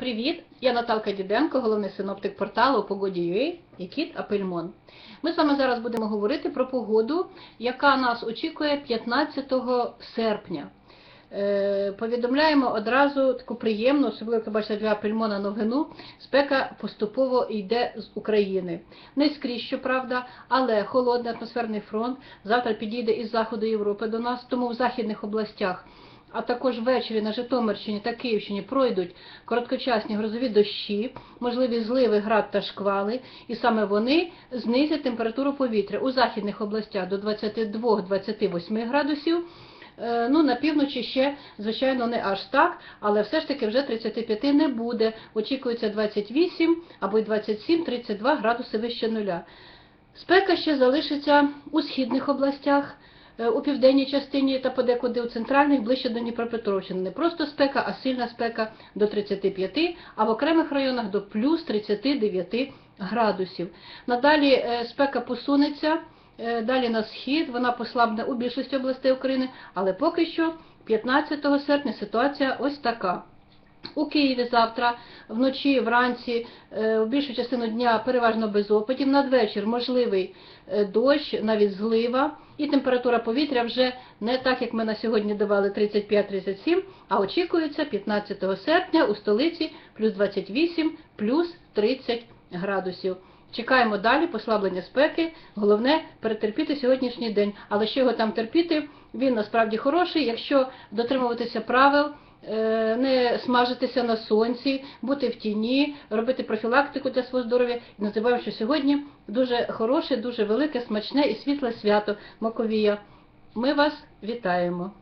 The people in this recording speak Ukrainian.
Привіт! Я Наталка Діденко, головний синоптик порталу Погоді.ua і Кіт Апельмон. Ми з вами зараз будемо говорити про погоду, яка нас очікує 15 серпня. Е, повідомляємо одразу таку приємну, особливо бачите для Апельмона новину. Спека поступово йде з України. Не скрізь, щоправда, але холодний атмосферний фронт завтра підійде із заходу Європи до нас, тому в західних областях а також ввечері на Житомирщині та Київщині пройдуть короткочасні грозові дощі, можливі зливи, град та шквали, і саме вони знизять температуру повітря у західних областях до 22-28 градусів. Е, Ну, на півночі ще, звичайно, не аж так, але все ж таки вже 35 не буде. Очікується 28 або 27-32 градуси вище нуля. Спека ще залишиться у східних областях, у південній частині та подекуди у центральних ближче до Дніпропетровщини. Не просто спека, а сильна спека до 35, а в окремих районах до плюс 39 градусів. Надалі е, спека посунеться е, далі на схід, вона послабне у більшості областей України, але поки що 15 серпня ситуація ось така. У Києві завтра вночі, вранці, е, в більшу частину дня переважно без опадів. Надвечір можливий е, дощ, навіть злива, і температура повітря вже не так, як ми на сьогодні давали 35-37, а очікується 15 серпня у столиці плюс 28, плюс 30 градусів. Чекаємо далі послаблення спеки. Головне перетерпіти сьогоднішній день. Але що його там терпіти? Він насправді хороший, якщо дотримуватися правил. Е, не смажитися на сонці, бути в тіні, робити профілактику для свого здоров'я. І називаємо, що сьогодні дуже хороше, дуже велике, смачне і світле свято Маковія. Ми вас вітаємо.